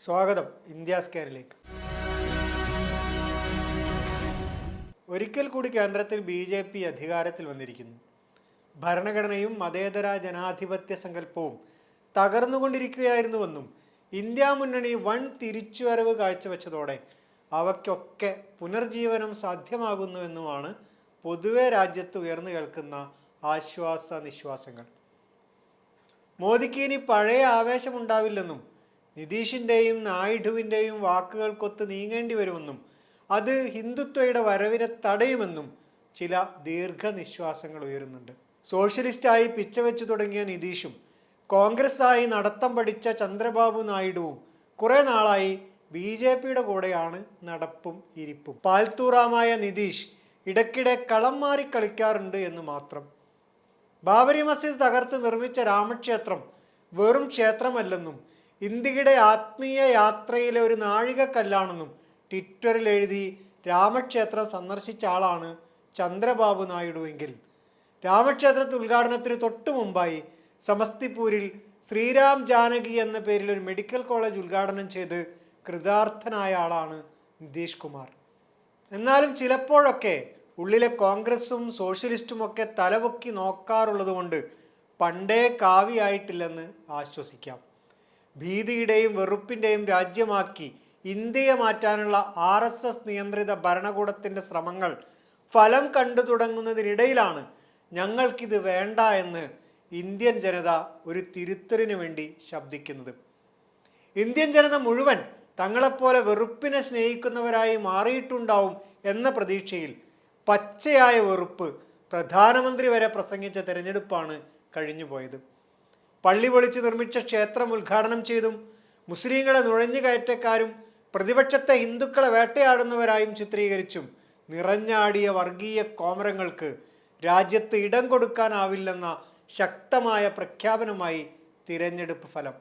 സ്വാഗതം ഇന്ത്യ സ്കാനിലേക്ക് ഒരിക്കൽ കൂടി കേന്ദ്രത്തിൽ ബി ജെ പി അധികാരത്തിൽ വന്നിരിക്കുന്നു. ഭരണഘടനയും മതേതര ജനാധിപത്യ സങ്കല്പവും തകർന്നുകൊണ്ടിരിക്കുകയായിരുന്നുവെന്നും ഇന്ത്യ മുന്നണി വൻ തിരിച്ചുവരവ് കാഴ്ചവെച്ചതോടെ അവയ്ക്കൊക്കെ പുനർജീവനം സാധ്യമാകുന്നുവെന്നുമാണ് പൊതുവെ രാജ്യത്ത് ഉയർന്നു കേൾക്കുന്ന ആശ്വാസ നിശ്വാസങ്ങൾ മോദിക്ക് ഇനി പഴയ ആവേശമുണ്ടാവില്ലെന്നും നിതീഷിന്റെയും നായിഡുവിന്റെയും വാക്കുകൾക്കൊത്ത് നീങ്ങേണ്ടി വരുമെന്നും അത് ഹിന്ദുത്വയുടെ വരവിനെ തടയുമെന്നും ചില ദീർഘനിശ്വാസങ്ങൾ ഉയരുന്നുണ്ട്. സോഷ്യലിസ്റ്റായി പിച്ചവെച്ചു തുടങ്ങിയ നിതീഷും കോൺഗ്രസ്സായി നടത്തം പഠിച്ച ചന്ദ്രബാബു നായിഡുവും കുറെ നാളായി ബി ജെ പിയുടെ കൂടെയാണ് നടപ്പും ഇരിപ്പും. പാൽത്തൂറാമായ നിതീഷ് ഇടയ്ക്കിടെ കളം മാറി കളിക്കാറുണ്ട് എന്ന് മാത്രം. ബാബരി മസ്ജിദ് തകർത്ത് നിർമ്മിച്ച രാമക്ഷേത്രം വെറും ക്ഷേത്രമല്ലെന്നും ഇന്ത്യയുടെ ആത്മീയ യാത്രയിലെ ഒരു നാഴികക്കല്ലാണെന്നും ട്വിറ്ററിൽ എഴുതി രാമക്ഷേത്രം സന്ദർശിച്ച ആളാണ് ചന്ദ്രബാബു നായിഡുവെങ്കിൽ രാമക്ഷേത്രത്തിൽ ഉദ്ഘാടനത്തിന് തൊട്ടു മുമ്പായി സമസ്തിപൂരിൽ ശ്രീരാം ജാനകി എന്ന പേരിൽ ഒരു മെഡിക്കൽ കോളേജ് ഉദ്ഘാടനം ചെയ്ത് കൃതാർത്ഥനായ ആളാണ് നിതീഷ് കുമാർ. എന്നാലും ചിലപ്പോഴൊക്കെ ഉള്ളിലെ കോൺഗ്രസും സോഷ്യലിസ്റ്റും ഒക്കെ തലപൊക്കി നോക്കാറുള്ളതുകൊണ്ട് പണ്ടേ കാവിയായിട്ടില്ലെന്ന് ആശ്വസിക്കാം. ഭീതിയുടെയും വെറുപ്പിന്റെയും രാജ്യമാക്കി ഇന്ത്യയെ മാറ്റാനുള്ള ആർ എസ് എസ് നിയന്ത്രിത ഭരണകൂടത്തിന്റെ ശ്രമങ്ങൾ ഫലം കണ്ടു തുടങ്ങുന്നതിനിടയിലാണ് ഞങ്ങൾക്കിത് വേണ്ട എന്ന് ഇന്ത്യൻ ജനത ഒരു തിരുത്തലിനു വേണ്ടി ശബ്ദിക്കുന്നത്. ഇന്ത്യൻ ജനത മുഴുവൻ തങ്ങളെപ്പോലെ വെറുപ്പിനെ സ്നേഹിക്കുന്നവരായി മാറിയിട്ടുണ്ടാവും എന്ന പ്രതീക്ഷയിൽ പച്ചയായ വെറുപ്പ് പ്രധാനമന്ത്രി വരെ പ്രസംഗിച്ച തെരഞ്ഞെടുപ്പാണ് കഴിഞ്ഞുപോയത്. പള്ളി പൊളിച്ച് നിർമ്മിച്ച ക്ഷേത്രം ഉദ്ഘാടനം ചെയ്തും മുസ്ലിങ്ങളെ നുഴഞ്ഞുകയറ്റക്കാരും പ്രതിപക്ഷത്തെ ഹിന്ദുക്കളെ വേട്ടയാടുന്നവരായും ചിത്രീകരിച്ചും നിറഞ്ഞാടിയ വർഗീയ കോമരങ്ങൾക്ക് രാജ്യത്ത് ഇടം കൊടുക്കാനാവില്ലെന്ന ശക്തമായ പ്രഖ്യാപനമായി തിരഞ്ഞെടുപ്പ് ഫലം.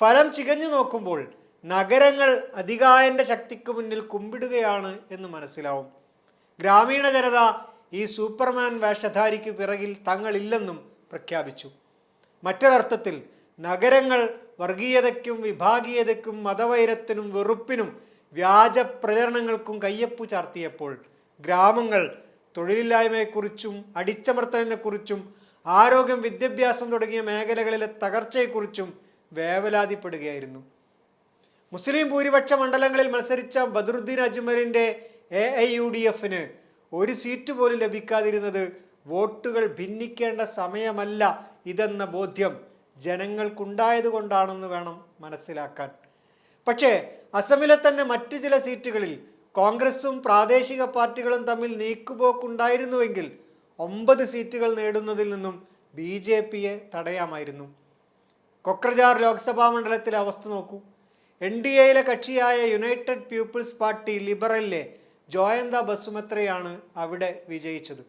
ഫലം ചികഞ്ഞു നോക്കുമ്പോൾ നഗരങ്ങൾ അധികായന്റെ ശക്തിക്ക് മുന്നിൽ കുമ്പിടുകയാണ് എന്ന് മനസ്സിലാവും. ഗ്രാമീണ ജനത ഈ സൂപ്പർമാൻ വേഷധാരിക്ക് പിറകിൽ തങ്ങളില്ലെന്നും പ്രഖ്യാപിച്ചു. മറ്റൊരർത്ഥത്തിൽ നഗരങ്ങൾ വർഗീയതയ്ക്കും വിഭാഗീയതയ്ക്കും മതവൈരത്തിനും വെറുപ്പിനും വ്യാജ പ്രചരണങ്ങൾക്കും കയ്യപ്പു ചാർത്തിയപ്പോൾ ഗ്രാമങ്ങൾ തൊഴിലില്ലായ്മയെക്കുറിച്ചും അടിച്ചമർത്തലിനെക്കുറിച്ചും ആരോഗ്യം വിദ്യാഭ്യാസം തുടങ്ങിയ മേഖലകളിലെ തകർച്ചയെക്കുറിച്ചും വേവലാതിപ്പെടുകയായിരുന്നു. മുസ്ലിം ഭൂരിപക്ഷ മണ്ഡലങ്ങളിൽ മത്സരിച്ച ബദറുദ്ദീൻ അജ്മലിന്റെ എ ഐ യു ഡി എഫിന് ഒരു സീറ്റ് പോലും ലഭിക്കാതിരുന്നത് വോട്ടുകൾ ഭിന്നിക്കേണ്ട സമയമല്ല ഇതെന്ന ബോധ്യം ജനങ്ങൾക്കുണ്ടായതുകൊണ്ടാണെന്ന് വേണം മനസ്സിലാക്കാൻ. പക്ഷേ അസമിലെ തന്നെ മറ്റു ചില സീറ്റുകളിൽ കോൺഗ്രസും പ്രാദേശിക പാർട്ടികളും തമ്മിൽ നീക്കുപോക്കുണ്ടായിരുന്നുവെങ്കിൽ ഒമ്പത് സീറ്റുകൾ നേടുന്നതിൽ നിന്നും ബി ജെ പിയെ തടയാമായിരുന്നു. കൊക്രജാർ ലോക്സഭാ മണ്ഡലത്തിലെ അവസ്ഥ നോക്കൂ. എൻ ഡി എയിലെ കക്ഷിയായ യുണൈറ്റഡ് പീപ്പിൾസ് പാർട്ടി ലിബറലിലെ ജോയന്ത ബസുമത്രയാണ് അവിടെ വിജയിച്ചത്.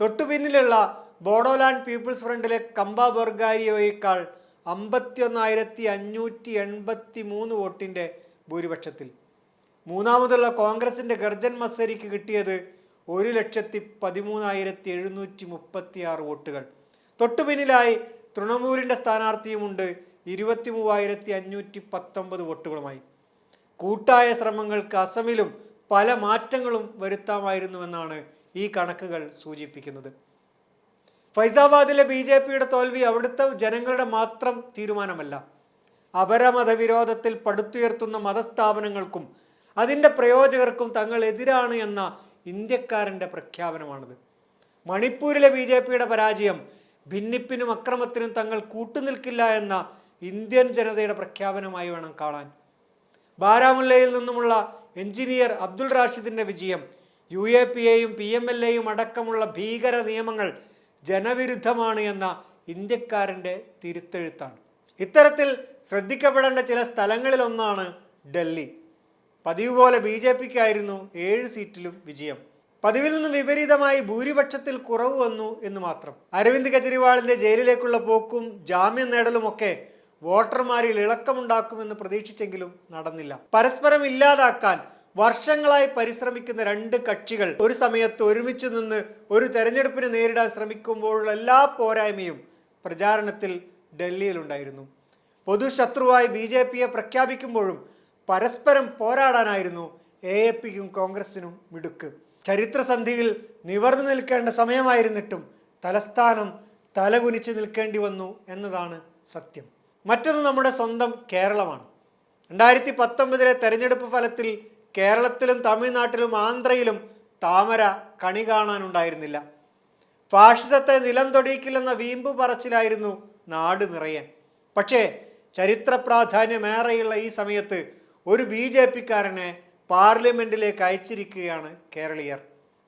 തൊട്ടുപിന്നിലുള്ള ബോഡോലാൻഡ് പീപ്പിൾസ് ഫ്രണ്ടിലെ കമ്പ ബർഗാരിയോയേക്കാൾ അമ്പത്തിയൊന്നായിരത്തി അഞ്ഞൂറ്റി എൺപത്തി മൂന്ന് വോട്ടിന്റെ ഭൂരിപക്ഷത്തിൽ. മൂന്നാമതുള്ള കോൺഗ്രസിന്റെ ഗർജൻ മസരിക്ക് കിട്ടിയത് ഒരു ലക്ഷത്തി പതിമൂന്നായിരത്തി എഴുന്നൂറ്റി മുപ്പത്തി ആറ് വോട്ടുകൾ. തൊട്ടുപിന്നിലായി തൃണമൂലിന്റെ സ്ഥാനാർത്ഥിയുമുണ്ട് ഇരുപത്തി മൂവായിരത്തി അഞ്ഞൂറ്റി പത്തൊമ്പത് വോട്ടുകളുമായി. കൂട്ടായ ശ്രമങ്ങൾക്ക് അസമിലും പല മാറ്റങ്ങളും വരുത്താമായിരുന്നുവെന്നാണ് ഈ കണക്കുകൾ സൂചിപ്പിക്കുന്നത്. ഫൈസാബാദിലെ ബി ജെ പിയുടെ തോൽവി അവിടുത്തെ ജനങ്ങളുടെ മാത്രം തീരുമാനമല്ല. അപരമതവിരോധത്തിൽ പടുത്തുയർത്തുന്ന മതസ്ഥാപനങ്ങൾക്കും അതിന്റെ പ്രയോജകർക്കും തങ്ങൾ എതിരാണ് എന്ന ഇന്ത്യക്കാരന്റെ പ്രഖ്യാപനമാണിത്. മണിപ്പൂരിലെ ബി ജെ പിയുടെ പരാജയം ഭിന്നിപ്പിനും അക്രമത്തിനും തങ്ങൾ കൂട്ടുനിൽക്കില്ല എന്ന ഇന്ത്യൻ ജനതയുടെ പ്രഖ്യാപനമായി വേണം കാണാൻ. ബാരാമുല്ലയിൽ നിന്നുമുള്ള എഞ്ചിനീയർ അബ്ദുൾ റാഷിദിന്റെ വിജയം യു എ പി എയും പി എം എൽ എയും അടക്കമുള്ള ഭീകര നിയമങ്ങൾ ജനവിരുദ്ധമാണ് എന്ന ഇന്ത്യക്കാരന്റെ തിരുത്തെഴുത്താണ്. ഇത്തരത്തിൽ ശ്രദ്ധിക്കപ്പെടേണ്ട ചില സ്ഥലങ്ങളിലൊന്നാണ് ഡൽഹി. പതിവ് പോലെ ബി ജെ പിക്കായിരുന്നു ഏഴ് സീറ്റിലും വിജയം. പതിവിൽ നിന്നും വിപരീതമായി ഭൂരിപക്ഷത്തിൽ കുറവ് വന്നു എന്ന് മാത്രം. അരവിന്ദ് കെജ്രിവാളിന്റെ ജയിലിലേക്കുള്ള പോക്കും ജാമ്യം നേടലുമൊക്കെ വോട്ടർമാരിൽ ഇളക്കമുണ്ടാക്കുമെന്ന് പ്രതീക്ഷിച്ചെങ്കിലും നടന്നില്ല. പരസ്പരം ഇല്ലാതാക്കാൻ വർഷങ്ങളായി പരിശ്രമിക്കുന്ന രണ്ട് കക്ഷികൾ ഒരു സമയത്ത് ഒരുമിച്ച് നിന്ന് ഒരു തെരഞ്ഞെടുപ്പിനെ നേരിടാൻ ശ്രമിക്കുമ്പോഴുള്ള എല്ലാ പോരായ്മയും പ്രചാരണത്തിൽ ഡൽഹിയിലുണ്ടായിരുന്നു. പൊതുശത്രുവായി ബി ജെ പിയെ പ്രഖ്യാപിക്കുമ്പോഴും പരസ്പരം പോരാടാനായിരുന്നു എ എ പിക്കും കോൺഗ്രസിനും മിടുക്ക്. ചരിത്രസന്ധിയിൽ നിവർന്നു നിൽക്കേണ്ട സമയമായിരുന്നിട്ടും തലസ്ഥാനം തലകുനിച്ച് നിൽക്കേണ്ടി വന്നു എന്നതാണ് സത്യം. മറ്റൊന്ന് നമ്മുടെ സ്വന്തം കേരളമാണ്. രണ്ടായിരത്തി പത്തൊമ്പതിലെ തെരഞ്ഞെടുപ്പ് ഫലത്തിൽ കേരളത്തിലും തമിഴ്നാട്ടിലും ആന്ധ്രയിലും താമര കണി കാണാനുണ്ടായിരുന്നില്ല. ഫാഷിസത്തെ നിലം തൊടിയിക്കില്ലെന്ന വീമ്പു പറച്ചിലായിരുന്നു നാട് നിറയെ. പക്ഷേ ചരിത്ര പ്രാധാന്യമേറെയുള്ള ഈ സമയത്ത് ഒരു ബി ജെ പിക്കാരനെ പാർലമെന്റിലേക്ക് അയച്ചിരിക്കുകയാണ് കേരളീയർ.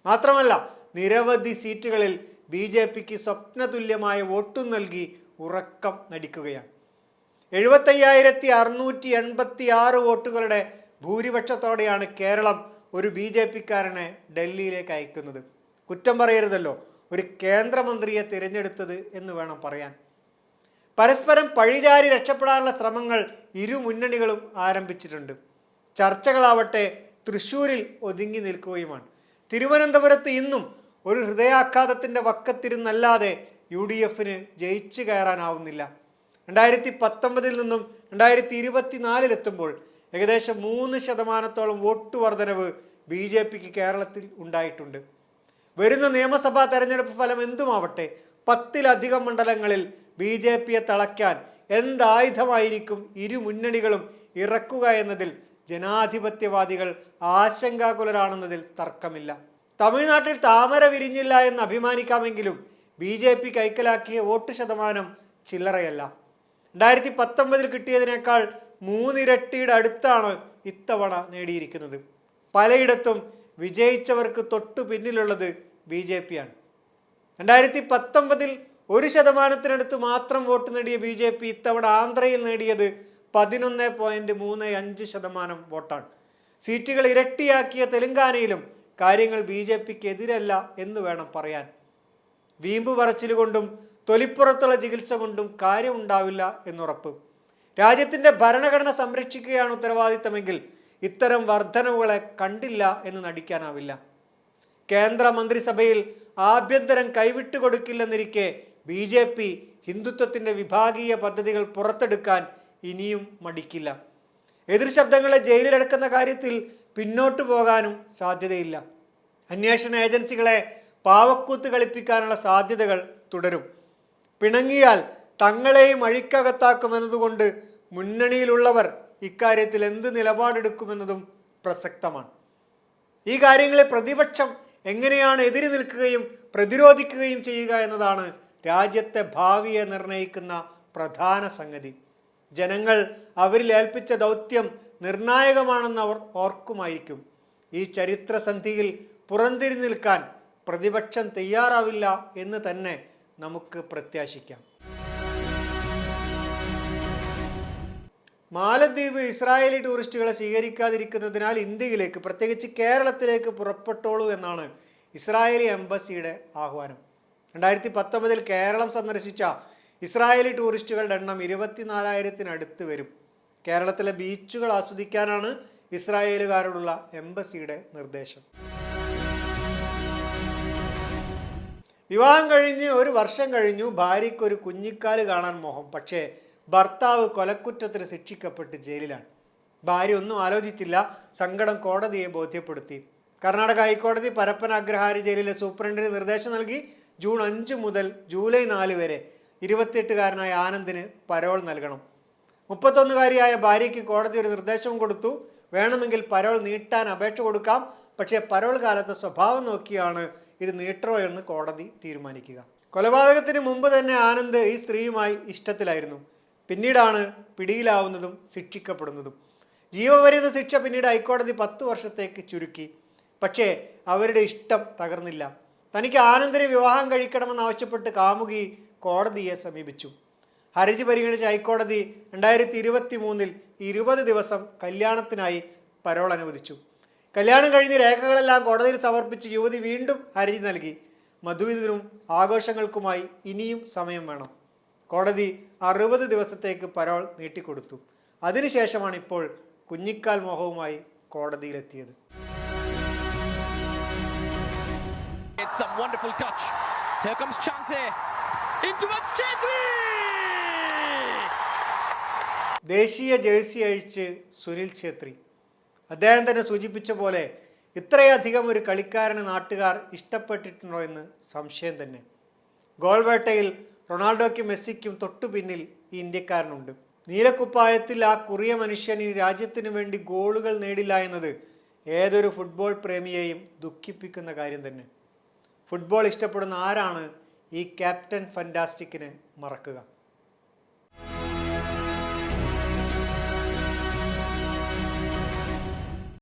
മാത്രമല്ല നിരവധി സീറ്റുകളിൽ ബി ജെ പിക്ക് സ്വപ്നതുല്യമായ വോട്ടും നൽകി ഉറക്കം നടിക്കുകയാണ്. എഴുപത്തയ്യായിരത്തി അറുന്നൂറ്റി എൺപത്തി ആറ് വോട്ടുകളുടെ ഭൂരിപക്ഷത്തോടെയാണ് കേരളം ഒരു ബി ജെ പിക്കാരനെ ഡൽഹിയിലേക്ക് അയക്കുന്നത്. കുറ്റം പറയരുതല്ലോ. ഒരു കേന്ദ്രമന്ത്രിയെ തിരഞ്ഞെടുത്തത് എന്ന് വേണം പറയാൻ. പരസ്പരം പഴിചാരി രക്ഷപ്പെടാനുള്ള ശ്രമങ്ങൾ ഇരു മുന്നണികളും ആരംഭിച്ചിട്ടുണ്ട്. ചർച്ചകളാവട്ടെ തൃശ്ശൂരിൽ ഒതുങ്ങി നിൽക്കുകയുമാണ്. തിരുവനന്തപുരത്ത് ഇന്നും ഒരു ഹൃദയാഘാതത്തിന്റെ വക്കത്തിരുന്നല്ലാതെ യു ഡി എഫിന് ജയിച്ചു കയറാനാവുന്നില്ല. രണ്ടായിരത്തി പത്തൊമ്പതിൽ നിന്നും രണ്ടായിരത്തി ഇരുപത്തിനാലിലെത്തുമ്പോൾ ഏകദേശം മൂന്ന് ശതമാനത്തോളം വോട്ട് വർധനവ് ബി ജെ പിക്ക് കേരളത്തിൽ ഉണ്ടായിട്ടുണ്ട്. വരുന്ന നിയമസഭാ തെരഞ്ഞെടുപ്പ് ഫലം എന്തുമാവട്ടെ? പത്തിലധികം മണ്ഡലങ്ങളിൽ ബി ജെ പിയെ തളയ്ക്കാൻ എന്തായുധമായിരിക്കും ഇരു മുന്നണികളും ഇറക്കുക എന്നതിൽ ജനാധിപത്യവാദികൾ ആശങ്കാകുലരാണെന്നതിൽ തർക്കമില്ല. തമിഴ്നാട്ടിൽ താമര വിരിഞ്ഞില്ല എന്ന് അഭിമാനിക്കാമെങ്കിലും ബി ജെ പി കൈക്കലാക്കിയ വോട്ട് ശതമാനം ചില്ലറയല്ല. രണ്ടായിരത്തി പത്തൊമ്പതിൽ കിട്ടിയതിനേക്കാൾ മൂന്നിരട്ടിയുടെ അടുത്താണ് ഇത്തവണ നേടിയിരിക്കുന്നത്. പലയിടത്തും വിജയിച്ചവർക്ക് തൊട്ടു പിന്നിലുള്ളത് ബി ജെ പിയാണ് രണ്ടായിരത്തി പത്തൊമ്പതിൽ ഒരു ശതമാനത്തിനടുത്ത് മാത്രം വോട്ട് നേടിയ ബി ജെ പി ഇത്തവണ ആന്ധ്രയിൽ നേടിയത് പതിനൊന്ന് പോയിന്റ് മൂന്ന് അഞ്ച് ശതമാനം വോട്ടാണ്. സീറ്റുകൾ ഇരട്ടിയാക്കിയ തെലങ്കാനയിലും കാര്യങ്ങൾ ബി ജെ പിക്ക് എതിരല്ല എന്ന് വേണം പറയാൻ. വീമ്പ് പറച്ചിലുകൊണ്ടും തൊലിപ്പുറത്തുള്ള ചികിത്സ കൊണ്ടും കാര്യമുണ്ടാവില്ല എന്നുറപ്പ്. രാജ്യത്തിന്റെ ഭരണഘടന സംരക്ഷിക്കുകയാണ് ഉത്തരവാദിത്തമെങ്കിൽ ഇത്തരം വർധനവുകളെ കണ്ടില്ല എന്ന് നടിക്കാനാവില്ല. കേന്ദ്ര മന്ത്രിസഭയിൽ ആഭ്യന്തരം കൈവിട്ടു കൊടുക്കില്ലെന്നിരിക്കെ ബി ജെ പി ഹിന്ദുത്വത്തിന്റെ വിഭാഗീയ പദ്ധതികൾ പുറത്തെടുക്കാൻ ഇനിയും മടിക്കില്ല. എതിർ ശബ്ദങ്ങളെ ജയിലിലടക്കുന്ന കാര്യത്തിൽ പിന്നോട്ടു പോകാനും സാധ്യതയില്ല. അന്വേഷണ ഏജൻസികളെ പാവക്കൂത്ത് കളിപ്പിക്കാനുള്ള സാധ്യതകൾ തുടരും. പിണങ്ങിയാൽ തങ്ങളെയും അഴിക്കകത്താക്കുമെന്നതുകൊണ്ട് മുന്നണിയിലുള്ളവർ ഇക്കാര്യത്തിൽ എന്ത് നിലപാടെടുക്കുമെന്നതും പ്രസക്തമാണ്. ഈ കാര്യങ്ങളെ പ്രതിപക്ഷം എങ്ങനെയാണ് എതിരി നിൽക്കുകയും പ്രതിരോധിക്കുകയും ചെയ്യുക എന്നതാണ് രാജ്യത്തെ ഭാവിയെ നിർണയിക്കുന്ന പ്രധാന സംഗതി. ജനങ്ങൾ അവരിൽ ഏൽപ്പിച്ച ദൗത്യം നിർണായകമാണെന്ന് അവർ ഓർക്കുമായിരിക്കും. ഈ ചരിത്രസന്ധിയിൽ പുറംതിരി നിൽക്കാൻ പ്രതിപക്ഷം തയ്യാറാവില്ല എന്ന് തന്നെ നമുക്ക് പ്രത്യാശിക്കാം. മാലദ്വീപ് ഇസ്രായേലി ടൂറിസ്റ്റുകളെ സ്വീകരിക്കാതിരിക്കുന്നതിനാൽ ഇന്ത്യയിലേക്ക് പ്രത്യേകിച്ച് കേരളത്തിലേക്ക് പുറപ്പെട്ടോളൂ എന്നാണ് ഇസ്രായേലി എംബസിയുടെ ആഹ്വാനം. രണ്ടായിരത്തി പത്തൊമ്പതിൽ കേരളം സന്ദർശിച്ച ഇസ്രായേലി ടൂറിസ്റ്റുകളുടെ എണ്ണം ഇരുപത്തിനാലായിരത്തിനടുത്ത് വരും. കേരളത്തിലെ ബീച്ചുകൾ ആസ്വദിക്കാനാണ് ഇസ്രായേലുകാരോടുള്ള എംബസിയുടെ നിർദ്ദേശം. വിവാഹം കഴിഞ്ഞ് ഒരു വർഷം കഴിഞ്ഞു ഭാര്യയ്ക്കൊരു കുഞ്ഞിക്കാൽ കാണാൻ മോഹം. പക്ഷേ ഭർത്താവ് കൊലക്കുറ്റത്തിന് ശിക്ഷിക്കപ്പെട്ട് ജയിലിലാണ്. ഭാര്യ ഒന്നും ആലോചിച്ചില്ല. സങ്കടം കോടതിയെ ബോധ്യപ്പെടുത്തി. കർണാടക ഹൈക്കോടതി പരപ്പന അഗ്രഹാരി ജയിലിലെ സൂപ്രണ്ടിന് നിർദ്ദേശം നൽകി. ജൂൺ അഞ്ച് മുതൽ ജൂലൈ നാല് വരെ ഇരുപത്തിയെട്ടുകാരനായ ആനന്ദിന് പരോൾ നൽകണം. മുപ്പത്തൊന്നുകാരിയായ ഭാര്യയ്ക്ക് കോടതി ഒരു നിർദ്ദേശവും കൊടുത്തു. വേണമെങ്കിൽ പരോൾ നീട്ടാൻ അപേക്ഷ കൊടുക്കാം. പക്ഷേ പരോൾ കാലത്തെ സ്വഭാവം നോക്കിയാണ് ഇത് നീട്ടറോ എന്ന് കോടതി തീരുമാനിക്കുക. കൊലപാതകത്തിന് മുമ്പ് തന്നെ ആനന്ദ് ഈ സ്ത്രീയുമായി ഇഷ്ടത്തിലായിരുന്നു. പിന്നീടാണ് പിടിയിലാവുന്നതും ശിക്ഷിക്കപ്പെടുന്നതും. ജീവപര്യന്ത ശിക്ഷ പിന്നീട് ഹൈക്കോടതി പത്ത് വർഷത്തേക്ക് ചുരുക്കി. പക്ഷേ അവരുടെ ഇഷ്ടം തകർന്നില്ല. തനിക്ക് ആനന്ദര വിവാഹം കഴിക്കണമെന്നാവശ്യപ്പെട്ട് കാമുകി കോടതിയെ സമീപിച്ചു. ഹർജി പരിഗണിച്ച ഹൈക്കോടതി രണ്ടായിരത്തി ഇരുപത്തി മൂന്നിൽ ഇരുപത് ദിവസം കല്യാണത്തിനായി പരോൾ അനുവദിച്ചു. കല്യാണം കഴിഞ്ഞ് രേഖകളെല്ലാം കോടതിയിൽ സമർപ്പിച്ച് യുവതി വീണ്ടും ഹർജി നൽകി. മധുവിധനും ആഘോഷങ്ങൾക്കുമായി ഇനിയും സമയം വേണം. കോടതി അറുപത് ദിവസത്തേക്ക് പരോൾ നീട്ടിക്കൊടുത്തു അതിനുശേഷമാണ് ഇപ്പോൾ കുഞ്ഞിക്കാൽ മോഹവുമായി കോടതിയിലെത്തിയത് It's a wonderful touch. Here comes Chang there. In towards Chetri! ദേശീയ ജേഴ്സി അഴിച്ച് സുനിൽ ഛേത്രി അദ്ദേഹം തന്നെ സൂചിപ്പിച്ച പോലെ ഇത്രയധികം ഒരു കളിക്കാരനെ നാട്ടുകാർ ഇഷ്ടപ്പെട്ടിട്ടുണ്ടോ എന്ന് സംശയം തന്നെ ഗോൾ വേട്ടയിൽ റൊണാൾഡോയ്ക്കും മെസ്സിക്കും തൊട്ടു പിന്നിൽ ഈ ഇന്ത്യക്കാരനുണ്ട്. നീലക്കുപ്പായത്തിൽ ആ കുറിയ മനുഷ്യൻ ഈ രാജ്യത്തിനു വേണ്ടി ഗോളുകൾ നേടില്ല എന്നത് ഏതൊരു ഫുട്ബോൾ പ്രേമിയെയും ദുഃഖിപ്പിക്കുന്ന കാര്യം തന്നെ. ഫുട്ബോൾ ഇഷ്ടപ്പെടുന്ന ആരാണ് ഈ ക്യാപ്റ്റൻ ഫന്റാസ്റ്റിക്കിനെ മറക്കുക?